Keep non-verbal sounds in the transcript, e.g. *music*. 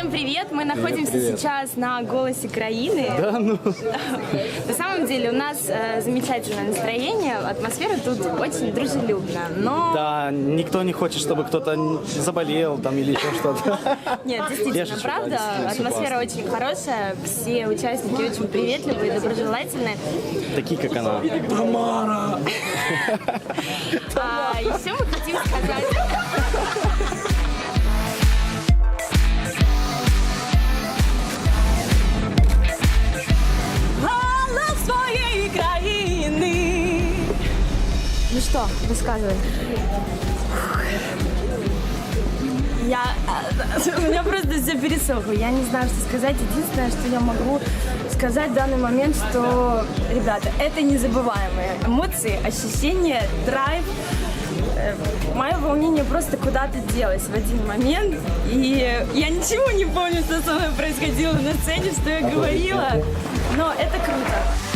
Всем привет! Мы находимся привет. сейчас на «Голосе Краины». Да, ну, *laughs* На самом деле у нас э, замечательное настроение, атмосфера тут очень дружелюбная. Но да, никто не хочет, чтобы кто-то заболел там или еще что-то. *laughs* нет, действительно, шучу, да, правда, действительно, атмосфера очень хорошая, все участники очень приветливые, доброжелательные. Такие, как она. *laughs* А еще мы хотим сказать... Ну что, рассказывай. Я, у меня просто все пересохло. Я не знаю, что сказать. Единственное, что я могу сказать в данный момент, что, ребята, это незабываемые эмоции, ощущения, драйв. Э, Мое волнение просто куда-то делось в один момент. И я ничего не помню, что со мной происходило на сцене, что я говорила. Но это круто.